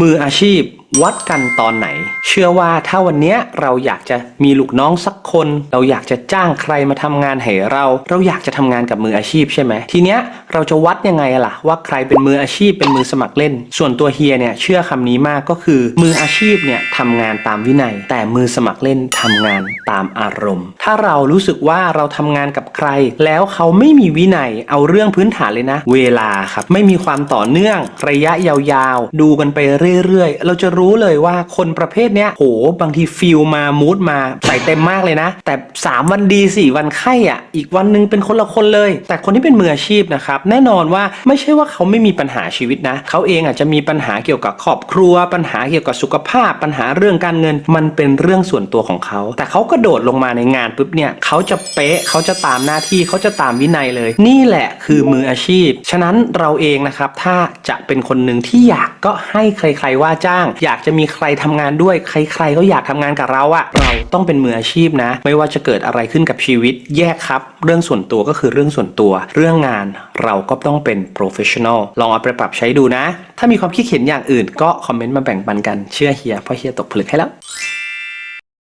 มืออาชีพ วัดกันตอนไหน เชื่อว่าถ้าวันนี้เราอยากจะมีลูกน้องสักคน เราอยากจะจ้างใครมาทำงานให้เรา เราอยากจะทำงานกับมืออาชีพใช่ไหมทีเนี้ยเราจะวัดยังไงล่ะ ว่าใครเป็นมืออาชีพเป็นมือสมัครเล่น ส่วนตัวเฮียเนี่ยเชื่อคำนี้มากก็คือ มืออาชีพเนี่ยทำงานตามวินัย แต่มือสมัครเล่นทำงานตามอารมณ์ ถ้าเรารู้สึกว่าเราทำงานกับใคร แล้วเขาไม่มีวินัยเอาเรื่องพื้นฐานเลยนะ เวลาครับไม่มีความต่อเนื่องระยะยาวๆ ดูกันไปเรื่อยๆ เราจะรูู้้เลยว่าคนประเภทเนี้ยโหบางทีฟิลมามูดมาใส่เต็มมากเลยนะ แต่ 3 วันดี 4 วันไข้อะ อีกวันหนึงเป็นคนละคนเลย แต่คนที่เป็นมืออาชีพนะครับ แน่นอนว่าไม่ใช่ว่าเขาไม่มีปัญหาชีวิตนะเขาเองอาจจะมีปัญหาเกี่ยวกับครอบครัว ปัญหาเกี่ยวกับสุขภาพ ปัญหาเรื่องการเงิน มันเป็นเรื่องส่วนตัวของเขา แต่เขาก็โดดลงมาในงานปุ๊บเนี่ยเขาจะเป๊ะเขาจะตามหน้าที่เขาจะตามวินัยเลย นี่แหละคือมืออาชีพ ฉะนั้นเราเองนะครับถ้าจะเป็นคนหนึ่งที่อยากก็ให้ใคร ๆว่าจ้างอยากจะมีใครทำงานด้วย ใคร ๆ ก็อยากทำงานกับเราอะเราต้องเป็นมืออาชีพนะ ไม่ว่าจะเกิดอะไรขึ้นกับชีวิต แยกครับ เรื่องส่วนตัวก็คือเรื่องส่วนตัว เรื่องงานเราก็ต้องเป็น professional ลองเอาไปปรับใช้ดูนะ ถ้ามีความคิดเห็นอย่างอื่นก็คอมเมนต์มาแบ่งปันกันเชื่อเฮียเพราะเฮียตกผลึกให้แล้ว